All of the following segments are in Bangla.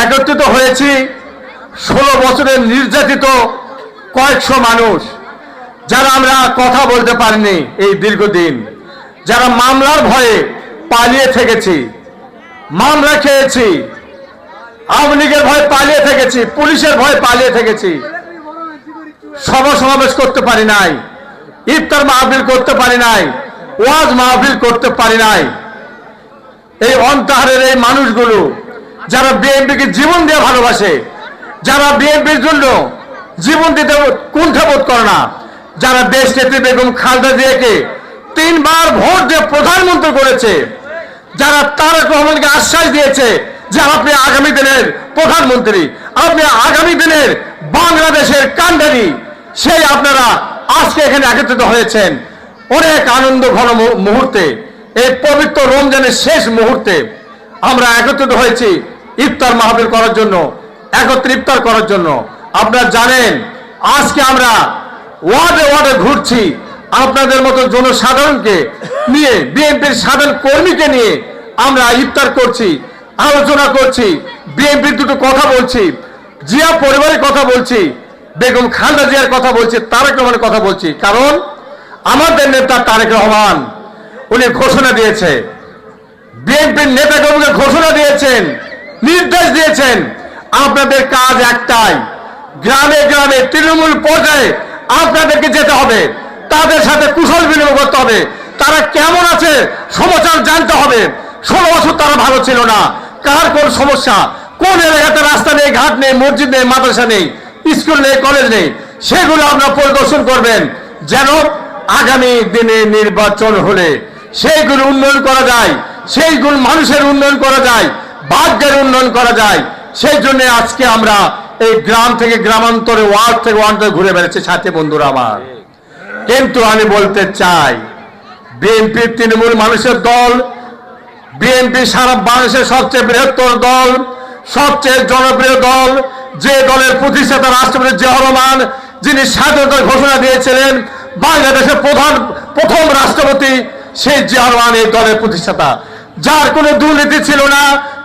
একত্রিত হয়েছি। ষোলো বছরের নির্যাতিত কয়েকশো মানুষ, যারা আমরা কথা বলতে পারিনি এই দীর্ঘদিন, যারা মামলার ভয়ে পালিয়ে থেকেছি, মামলা খেয়েছি, আওয়ামী লীগের ভয়ে পালিয়ে থেকেছি, পুলিশের ভয়ে পালিয়ে থেকেছি, সভা সমাবেশ করতে পারি নাই, ইফতার মাহফিল করতে পারি নাই, ওয়াজ মাহফিল করতে পারি নাই। এই অন্তহারের এই মানুষগুলো যারা বিএনপিকে জীবন দিয়ে ভালোবাসে, যারা বিএনপির জন্য জীবন দিতে কুণ্ঠাবোধ করে না, যারা দেশ নেত্রী বেগম খালেদা জিয়াকে তিনবার ভোট দিয়ে প্রধানমন্ত্রী করেছে, যারা তারেক রহমানকে আশ্বাস দিয়েছে যে আপনি আগামী দিনের প্রধানমন্ত্রী, আপনি আগামী দিনের বাংলাদেশের কান্ডারি সেই আপনারা আজকে এখানে একত্রিত হয়েছেন। অনেক আনন্দ ঘন মুহূর্তে, এই পবিত্র রমজানের শেষ মুহূর্তে আমরা একত্রিত হয়েছি। ইফতার মাহফিল করার জন্য, একত্রে ইফতার করার জন্য। আপনারা জানেন, আজকে আমরা ওয়ার্ডে ওয়ার্ডে ঘুরছি। আপনাদের মতো জনসাধারণকে নিয়ে, বিএনপির সাধারণ কর্মীকে নিয়ে আমরা ইফতার করছি, আলোচনা করছি, বিএনপির দুটো কথা বলছি, জিয়া পরিবারের কথা বলছি, বেগম খালেদা জিয়ার কথা বলছি, তারেক রহমানের কথা বলছি। কারণ আমাদের নেতা তারেক রহমান, উনি ঘোষণা দিয়েছে। বিএনপির নেতাকর্মীকে ঘোষণা দিয়েছেন নির্দেশ দিয়েছেন, আপনাদের কাজ একটাই, গ্রামে গ্রামে তৃণমূল পর্যায়ে আপনাদেরকে যেতে হবে, তাদের সাথে কুশল বিনিময় করতে হবে, তারা কেমন আছে সমাচার জানতে হবে। ষোলো বছর তারা ভালো ছিল না, কার কোন সমস্যা, কোন এলাকাতে রাস্তা নেই, ঘাট নেই, মসজিদ নেই, মাদ্রাসা নেই, স্কুল নেই, কলেজ নেই, সেগুলো আপনারা পরিদর্শন করবেন, যেন আগামী দিনে নির্বাচন হলে সেইগুলো উন্নয়ন করা যায় সেইগুলো মানুষের উন্নয়ন করা যায় ভাগ্যের উন্নয়ন করা যায়। সেই জন্য আজকে আমরা এই গ্রাম থেকে গ্রামান্তরে, ওয়ার্ড থেকে ওয়ার্ড ঘুরে বেড়াচ্ছি, সাথে বন্ধুরা আমার। কিন্তু আমি বলতে চাই, বিএনপি তৃণমূল মানুষের দল, বিএনপি সারা বাংলাদেশের সবচেয়ে বৃহত্তর দল, সবচেয়ে জনপ্রিয় দল, যে দলের প্রতিষ্ঠাতা রাষ্ট্রপতি জিয়া রহমান, যিনি স্বাধীনতার ঘোষণা দিয়েছিলেন, বাংলাদেশের প্রধান, প্রথম রাষ্ট্রপতি সেই জিয়া রহমান এই দলের প্রতিষ্ঠাতা। যার কোনো দুর্নীতি ছিল না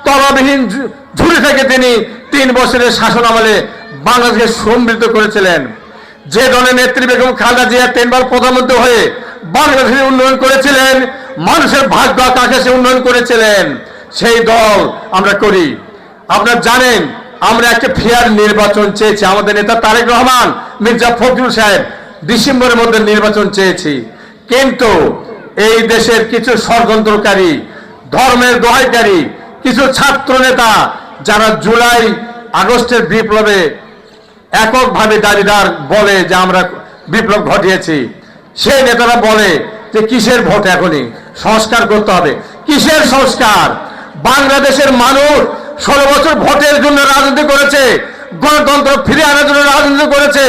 তলাবিহীন ঝুড়ি থেকে তিনি তিন বছরের শাসন আমলে বাংলাদেশকে সমৃদ্ধ করেছিলেন। যে দলের নেত্রী বেগম খালেদা জিয়া তিনবার প্রধানমন্ত্রী হয়ে বাংলাদেশের উন্নয়ন করেছিলেন, মানুষের ভাগ্য আকাশে উন্নয়ন করেছিলেন। সেই দল আমরা করি। আপনারা জানেন, আমরা একটা ফেয়ার নির্বাচন চেয়েছি। আমাদের নেতা তারেক রহমান, মির্জা ফখরুল সাহেব ডিসেম্বরের মধ্যে নির্বাচন চেয়েছি। কিন্তু এই দেশের কিছু ষড়যন্ত্রকারী, ধর্মের দোহাইকারী কিছু ছাত্র নেতা যারা জুলাই আগস্টের বিপ্লবে এককভাবে দাঁড়িদার বলে যে আমরা বিপ্লব ঘটিয়েছি, সেই নেতারা বলে যে কিসের ভোট এখনই? সংস্কার করতে হবে। কিসের সংস্কার? বাংলাদেশের মানুষ ষোলো বছর ভোটের জন্য রাজনীতি করেছে, গণতন্ত্র ফিরে আনার জন্য রাজনীতি করেছে।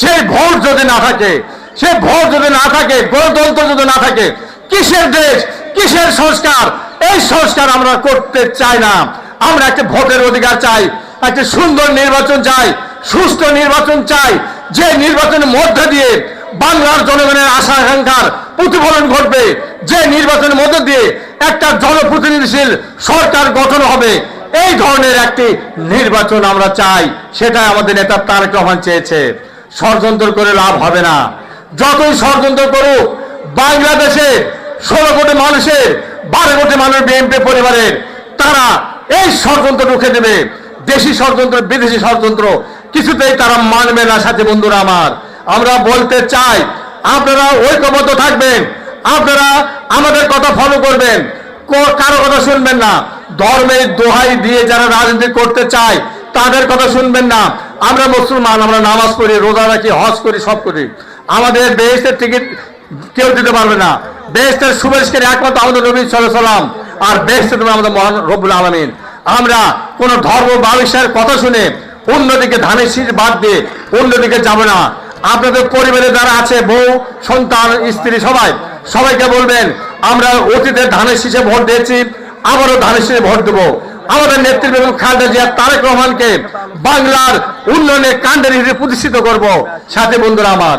সেই ভোট যদি না থাকে সে ভোট যদি না থাকে, গণতন্ত্র যদি না থাকে, কিসের দেশ, কিসের সংস্কার? এই সংস্কার আমরা করতে চাই না। আমরা একটা ভোটের অধিকার চাই, একটা সুন্দর নির্বাচন চাই, সুস্থ নির্বাচন চাই। যে নির্বাচনের মধ্যে দিয়ে বাংলার জনগণের আশা আকাঙ্ক্ষার প্রতিফলন ঘটবে, যে নির্বাচনের মধ্যে দিয়ে একটা জনপ্রতিনিধিশীল সরকার গঠন হবে, এই ধরনের একটি নির্বাচন আমরা চাই, সেটাই আমাদের নেতা তারেক রহমান চেয়েছে। ষড়যন্ত্র করে লাভ হবে না। যতই ষড়যন্ত্র করুক, বাংলাদেশে ষোলো কোটি মানুষের বারো কোটি মানুষ বিএনপি পরিবারের। তারা এই ষড়যন্ত্র রুখে দেবে। দেশি ষড়যন্ত্র, বিদেশি ষড়যন্ত্র, কিছুতেই তারা মানবে না, সাথে বন্ধুরা আমার। আমরা বলতে চাই, আপনারা ঐক্যবদ্ধ থাকবেন। আপনারা আমাদের কথা ফলো করবেন। কারও কথা শুনবেন না। ধর্মের দোহাই দিয়ে যারা রাজনীতি করতে চায়, তাদের কথা শুনবেন না। আমরা মুসলমান, আমরা নামাজ পড়ি, রোজা রাখি, হজ করি, সব করি। আমাদের দেশের টিকিট কেউ দিতে পারবে না। বেহেস্তের সুপারিশকারী একমাত্র আমাদের নবী সাল্লাম আর বেহেস্তের তুমি আমাদের মহান রব্বুল আলমিন। আমরা কোন ধর্ম বা বিষয়ের কথা শুনে অন্যদিকে ধানের শীষ বাদ দিয়ে অন্যদিকে যাব না। আপনাদের পরিবারে যারা আছে, বউ, সন্তান, স্ত্রী, সবাই, সবাইকে বলবেন, আমরা অতীতে ধানের শীষে ভোট দিয়েছি, আবারও ধানের শীষে ভোট দেবো। আমাদের নেতৃত্ব এবং খালেদা জিয়া, তারেক রহমানকে বাংলার উন্নয়নে কাণ্ডের হিসেবে প্রতিষ্ঠিত করব। সাথে বন্ধুরা আমার।